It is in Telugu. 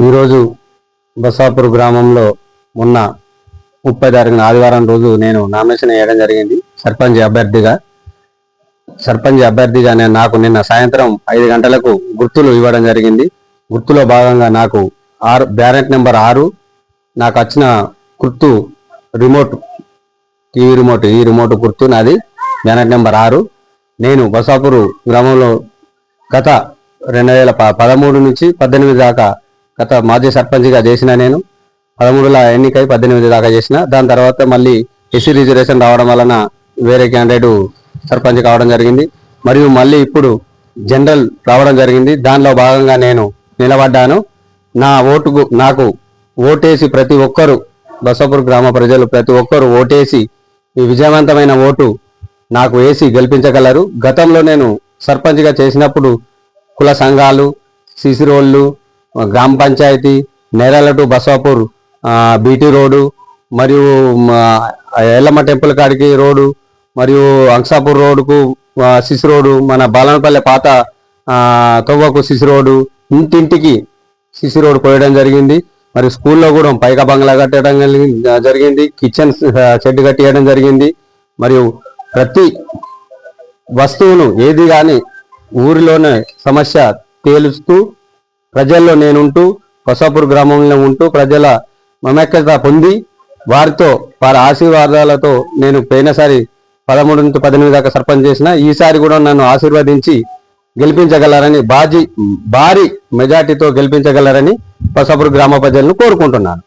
ఈరోజు బసాపూర్ గ్రామంలో మొన్న ముప్పై తారీఖున ఆదివారం రోజు నేను నామినేషన్ వేయడం జరిగింది. సర్పంచ్ అభ్యర్థిగా. సర్పంచ్ అభ్యర్థిగా నేను నాకు నిన్న సాయంత్రం ఐదు గంటలకు గుర్తులు ఇవ్వడం జరిగింది. గుర్తులో భాగంగా నాకు ఆరు బ్యారెంట్ నెంబర్ ఆరు నాకు వచ్చిన గుర్తు రిమోట్ టీవీ రిమోట్ ఈ రిమోట్ గుర్తు నాది బ్యారెంట్ నెంబర్ ఆరు. నేను బసాపూర్ గ్రామంలో గత రెండు వేల ప- పదమూడు నుంచి పద్దెనిమిది దాకా గత మాజీ సర్పంచ్గా చేసిన నేను పదమూడుల ఎన్నికై పద్దెనిమిది దాకా చేసిన. దాని తర్వాత మళ్ళీ ఎస్సీ రిజర్వేషన్ రావడం వలన వేరే క్యాండిడేట్ సర్పంచ్ కావడం జరిగింది. మరియు మళ్ళీ ఇప్పుడు జనరల్ రావడం జరిగింది. దానిలో భాగంగా నేను నిలబడ్డాను. నా ఓటుకు నాకు ఓటేసి ప్రతి ఒక్కరు బసపూర్ గ్రామ ప్రజలు ప్రతి ఒక్కరు ఓటేసి ఈ విజయవంతమైన ఓటు నాకు వేసి గెలిపించగలరు. గతంలో నేను సర్పంచ్గా చేసినప్పుడు కుల సంఘాలు సిసిరోళ్ళు గ్రామ పంచాయతీ నేరాల టు బసాపూర్ బీటీ రోడ్డు మరియు ఎల్లమ్మ టెంపుల్ కాడికి రోడ్డు మరియు అంసాపూర్ రోడ్డుకు సిసి రోడ్డు మన బాలనపల్లె పాత తవ్వకు సిసి రోడ్డు ఇంటింటికి సిసి రోడ్డు పోయడం జరిగింది. మరి స్కూల్లో కూడా పైక బంగ్లా కట్టడం జరిగింది. కిచెన్ షెడ్ కట్టేయడం జరిగింది. మరియు ప్రతి వస్తువును ఏది కానీ ఊరిలోనే సమస్య తేలుస్తూ ప్రజల్లో నేనుంటూ కొసాపూర్ గ్రామంలో ఉంటూ ప్రజల మమేకత పొంది వారితో వారి ఆశీర్వాదాలతో నేను పోయినసారి పదమూడు నుంచి పద్దెనిమిది దాకా సర్పంచ్ చేసిన ఈసారి కూడా నన్ను ఆశీర్వదించి గెలిపించగలరని బాజీ భారీ మెజార్టీతో గెలిపించగలరని కొసాపూర్ గ్రామ ప్రజలను కోరుకుంటున్నాను.